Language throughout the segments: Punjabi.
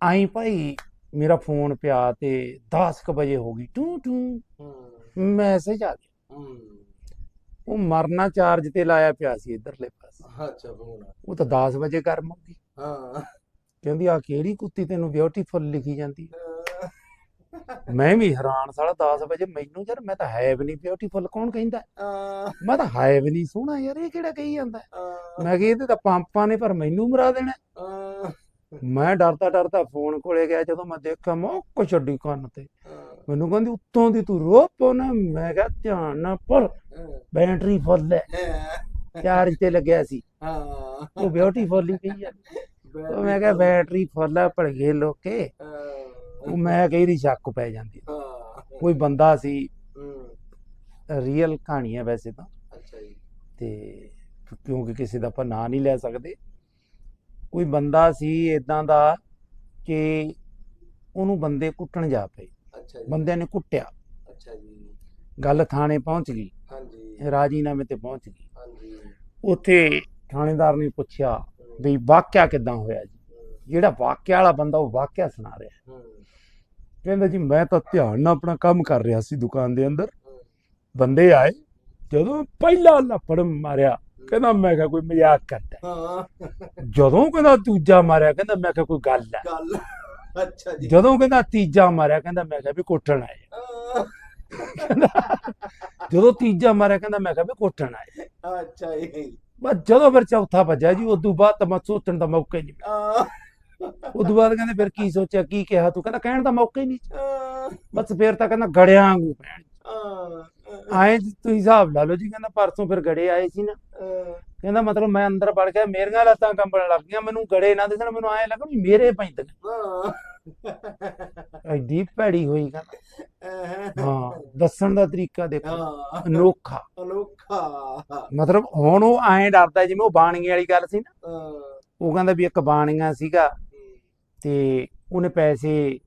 ਆਈ ਭਾਈ ਮੇਰਾ ਫੋਨ ਪਿਆ ਤੇ 10 ਕੁ ਵਜੇ ਹੋ ਗਈ। To to. ਮੈਸੇਜ ਆ ਗਿਆ। ਉਹ ਮਰਨਾ ਚਾਰਜ ਤੇ ਲਾਇਆ ਪਿਆ ਸੀ ਇਧਰਲੇ ਪਾਸੇ। ਅੱਛਾ ਫੋਨ ਉਹ ਤਾਂ 10 ਵਜੇ ਹੋ ਗਈ। ਹਾਂ। ਕਹਿੰਦੀ ਆ ਕਿਹੜੀ ਕੁੱਤੀ ਤੈਨੂੰ ਬਿਊਟੀਫੁਲ ਲਿਖੀ ਜਾਂਦੀ ਮੈਂ ਵੀ ਹੈਰਾਨ ਸਾਲਾ 10 ਵਜੇ ਮੈਨੂੰ ਯਾਰ ਮੈਂ ਤਾਂ ਹੈ ਵੀ ਨਹੀਂ ਬਿਊਟੀਫੁਲ ਕੌਣ ਕਹਿੰਦਾ? ਮੈਂ ਤਾਂ ਹੈ ਵੀ ਨਹੀਂ ਸੋਹਣਾ ਯਾਰ ਇਹ ਕਿਹੜਾ ਕਹੀ ਜਾਂਦਾ? ਮੈਂ ਕਿਹਾ ਇਹਦੇ ਤਾਂ ਪੰਪਾਂ ਨੇ ਪਰ ਮੈਨੂੰ ਮਰਾ ਦੇਣਾ। ਮੈਂ ਡਰਦਾ ਡਰਦਾ ਫੋਨ ਕੋਲੇ ਗਿਆ ਜਦੋਂ ਮੈਂ ਦੇਖਿਆ ਮੋਕ ਛੱਡੀ ਕੰਨ ਤੇ। ਮੈਨੂੰ ਕਹਿੰਦੀ ਉੱਤੋਂ ਦੀ ਤੂੰ ਰੋ ਪਾਉਣਾ ਮੈਂ ਕਿਹਾ ਧਿਆਨ ਨਾਲ ਪਰ ਬੈਟਰੀ ਫੁੱਲ ਹੈ। ਚਾਰਜ ਤੇ ਲੱਗਿਆ ਸੀ। ਹਾਂ। ਉਹ ਬਿਊਟੀਫੁਲ ਹੀ ਜਾਂਦੀ ਉਹ ਮੈਂ ਕਿਹਾ ਬੈਟਰੀ ਫੁੱਲ ਹੈ ਭੜਗੇ ਲੋਕੇ। ਉਹ ਮੈਂ ਕਹੀ ਦੀ ਸ਼ੱਕ ਪੈ ਜਾਂਦੀ ਕੋਈ ਬੰਦਾ ਸੀ। ਰੀਅਲ ਕਹਾਣੀ ਹੈ ਵੈਸੇ ਤਾਂ। ਅੱਛਾ ਜੀ। ਤੇ ਕਿਉਂਕਿ ਕਿਸੇ ਦਾ ਆਪਾਂ ਨਾਂ ਨਹੀਂ ਲੈ ਸਕਦੇ। ਕੋਈ ਬੰਦਾ ਸੀ ਇਦਾਂ ਦਾ ਕਿ ਉਹਨੂੰ ਬੰਦੇ ਕੁੱਟਣ ਜਾ ਪਏ। ਅੱਛਾ ਜੀ। ਬੰਦਿਆਂ ਨੇ ਕੁੱਟਿਆ। ਅੱਛਾ ਜੀ। ਗੱਲ ਥਾਣੇ ਪਹੁੰਚ ਗਈ। ਹਾਂਜੀ। ਰਾਜੀਨਾਮੇ ਤੇ ਪਹੁੰਚ ਗਈ। ਹਾਂਜੀ। ਉੱਥੇ ਥਾਣੇਦਾਰ ਨੇ ਪੁੱਛਿਆ ਵੀ ਵਾਕਿਆ ਕਿਦਾਂ ਹੋਇਆ ਜੀ? ਜਿਹੜਾ ਵਾਕਿਆ ਵਾਲਾ ਬੰਦਾ ਉਹ ਵਾਕਿਆ ਸੁਣਾ ਰਿਹਾ। ਹੂੰ। ਕਹਿੰਦਾ ਜੀ ਮੈਂ ਤਾਂ ਧਿਆਨ ਨਾਲ ਆਪਣਾ ਕੰਮ ਕਰ ਰਿਹਾ ਸੀ ਦੁਕਾਨ ਦੇ ਅੰਦਰ। ਬੰਦੇ ਆਏ। ਜਦੋਂ ਪਹਿਲਾ ਲੱਪੜ ਮਾਰਿਆ ਕਹਿੰਦਾ ਮੈਂ ਕਿਹਾ ਕੋਈ ਮਜ਼ਾਕ ਕਰਦਾ। ਹਾਂ। ਜਦੋਂ ਕਹਿੰਦਾ ਦੂਜਾ ਮਾਰਿਆ ਕਹਿੰਦਾ ਮੈਂ ਕਿਹਾ ਕੋਈ ਗੱਲ ਹੈ ਗੱਲ। ਅੱਛਾ ਜੀ। ਜਦੋਂ ਕਹਿੰਦਾ ਤੀਜਾ ਮਾਰਿਆ ਕਹਿੰਦਾ ਮੈਂ ਕਿਹਾ ਵੀ ਕੋਟਣ ਆਏ ਜਦੋਂ ਤੀਜਾ ਮਾਰਿਆ ਕਹਿੰਦਾ ਮੈਂ ਕਿਹਾ ਵੀ ਕੋਟਣ ਆਏ ਅੱਛਾ ਜੀ। ਬਸ ਜਦੋਂ ਫਿਰ ਚੌਥਾ ਵੱਜਿਆ ਜੀ ਉਦੋਂ ਬਾਅਦ ਤਾਂ ਮੈਂ ਸੋਚਣ ਦਾ ਮੌਕਾ ਹੀ ਨਹੀਂ ਆ, ਉਦੋਂ ਬਾਅਦ ਕਹਿੰਦੇ ਫਿਰ ਕੀ ਸੋਚਿਆ ਕੀ ਕਿਹਾ ਤੂੰ? ਕਹਿੰਦਾ ਕਹਿਣ ਦਾ ਮੌਕਾ ਹੀ ਨਹੀਂ ਬਸ ਫਿਰ ਤਾਂ ਕਹਿੰਦਾ ਗੜਿਆਂ ਵਾਂਗੂ ਪੈਣ। ਆਏ ਤੁਸੀਂ ਹਿਸਾਬ ਲਾ ਲਓ ਜੀ ਕਹਿੰਦਾ ਪਰਸੋਂ ਫਿਰ ਗੜੇ ਆਏ ਸੀ ਨਾ। ਕਹਿੰਦਾ ਮਤਲਬ ਮੈਂ ਅੰਦਰ ਵੜ ਗਿਆ ਮੇਰੀਆਂ ਲੱਤਾਂ ਕੰਬਣ ਲੱਗ ਗਈਆਂ ਮੈਨੂੰ ਗੜੇ ਨਾ ਦਿਸਣ ਮੈਨੂੰ ਐ ਲੱਗਾ ਵੀ ਮੇਰੇ ਪੈਂਦੇ ਆ, ਐਡੀ ਭੈੜੀ ਹੋਈ ਕਹਿੰਦਾ ਹਾਂ ਦੱਸਣ ਦਾ ਤਰੀਕਾ ਦੇਖੋ ਅਨੋਖਾ। ਅਨੋਖਾ। ਮਤਲਬ ਹੁਣ ਉਹ ਐਂ ਡਰਦਾ ਜਿਵੇਂ ਉਹ ਬਾਣੀਏ ਵਾਲੀ ਗੱਲ ਸੀ ਨਾ ਉਹ ਕਹਿੰਦਾ ਵੀ ਇੱਕ ਬਾਣੀਆ ਸੀਗਾ ਤੇ ਉਹਨੇ ਪੈਸੇ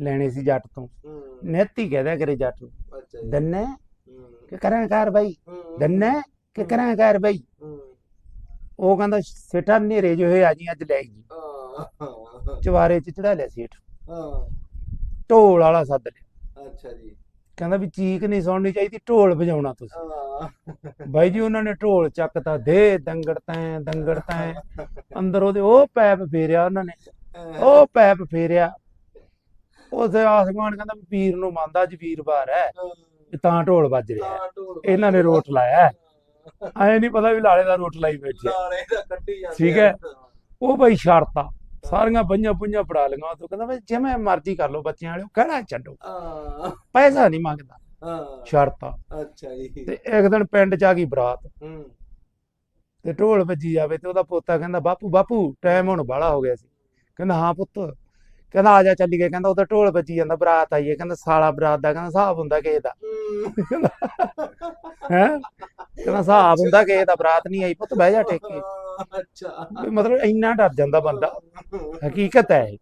ਲੈਣੇ ਸੀ ਜੱਟ ਤੋਂ। ਨਿੱਤ ਕਹਦਾ ਕਰੇ ਜੱਟ ਨੂੰ। ਅੱਛਾ ਜੀ। ਦੰਨੇ ਕਿ ਕਰਾਂ ਕਾਰ ਬਾਈ? ਦੰਨੇ ਕਿ ਕਰਾਂ ਕਾਰ ਬਾਈ? ਉਹ ਕਹਿੰਦਾ ਸੇਠਾ ਨੇਰੇ ਜੋ ਹੋਏ ਆ ਜੀ ਅੱਜ ਲੈ ਹਾਂ, ਚਵਾਰੇ ਚ ਚੜਾ ਲਿਆ ਸੇਠ। ਢੋਲ ਵਾਲਾ ਸੱਦ ਲਿਆ। ਅੱਛਾ ਜੀ। ਕਹਿੰਦਾ ਵੀ ਚੀਕ ਨਹੀਂ ਸੁਣਨੀ ਚਾਹੀਦੀ ਢੋਲ ਵਜਾਉਣਾ ਤੁਸੀਂ। ਬਾਈ ਜੀ ਉਹਨਾਂ ਨੇ ਢੋਲ ਚੱਕਤਾ ਦੇ ਦੰਗੜ ਤੈਂ ਦੰਗੜ ਤੈਂ। ਅੰਦਰ ਉਹਦੇ ਉਹ ਪੈਪ ਫੇਰਿਆ ਉਹਨਾਂ ਨੇ। ਉਹ ਪੈਪ ਫੇਰਿਆ। ਉਸੇ ਆਸਮਾਨ ਕਹਿੰਦਾ ਪੀਰ ਨੂੰ ਮੰਨਦਾ ਅੱਜ ਵੀਰਵਾਰ ਹੈ। ਤਾਂ ਢੋਲ ਵੱਜ ਰਿਹਾ। ਇਹਨਾਂ ਨੇ ਰੋਟ ਲਾਇਆ। ਐ ਨਹੀਂ ਪਤਾ ਵੀ ਲਾਲੇ ਦਾ ਰੋਟ ਲਾਈ ਬੈਠੇ। ਲਾਲੇ ਦਾ ਕੱਢੀ ਜਾਂਦੇ ਠੀਕ ਹੈ। ਉਹ ਬਈ ਸ਼ਰਤਾਂ ਸਾਰੀਆਂ ਪੰਜਾਂ ਪੁੰਜਾਂ ਪੜਾ ਲਈਆਂ। ਤੂੰ ਕਹਿੰਦਾ ਬਈ ਜਿਵੇਂ ਮਰਜ਼ੀ ਕਰ ਲਓ ਬੱਚਿਆਂ ਵਾਲਿਓ ਕਹਿਣਾ ਛੱਡੋ। ਪੈਸਾ ਨਹੀਂ ਮੰਗਦਾ। ਆ, ਸ਼ਰਤਾਂ। ਅੱਛਾ ਜੀ। ਤੇ ਇੱਕ ਦਿਨ ਪਿੰਡ ਚ ਆ ਗਈ ਬਰਾਤ। ਹੂੰ। ਤੇ ਢੋਲ ਵੱਜੀ ਜਾਵੇ ਤੇ ਉਹਦਾ ਪੋਤਾ ਕਹਿੰਦਾ ਬਾਪੂ ਬਾਪੂ ਟਾਈਮ ਹੁਣ ਬਾਹਲਾ ਹੋ ਗਿਆ ਸੀ। ਕਹਿੰਦਾ ਹਾਂ ਪੁੱਤ। ਕਹਿੰਦਾ ਆ ਜਾ ਚੱਲੀ ਗਏ। ਕਹਿੰਦਾ ਉਹਦਾ ਢੋਲ ਵੱਜੀ ਜਾਂਦਾ ਬਰਾਤ ਆਈ ਹੈ। ਕਹਿੰਦਾ ਸਾਲਾ ਬਰਾਤ ਦਾ। ਕਹਿੰਦਾ ਹਿਸਾਬ ਹੁੰਦਾ ਕਿਸੇ ਦਾ। ਹੂੰ, ਹੈ? ਕਹਿੰਦਾ ਹਿਸਾਬ ਹੁੰਦਾ ਕਿਸੇ ਦਾ ਬਰਾਤ ਨਹੀਂ ਆਈ ਪੁੱਤ ਬਹਿ ਜਾ ਟੇਕੇ ਅੱਛਾ। ਮਤਲਬ ਇੰਨਾ ਡਰ ਜਾਂਦਾ ਬੰਦਾ। ਹਕੀਕਤ ਹੈ ਇਹ।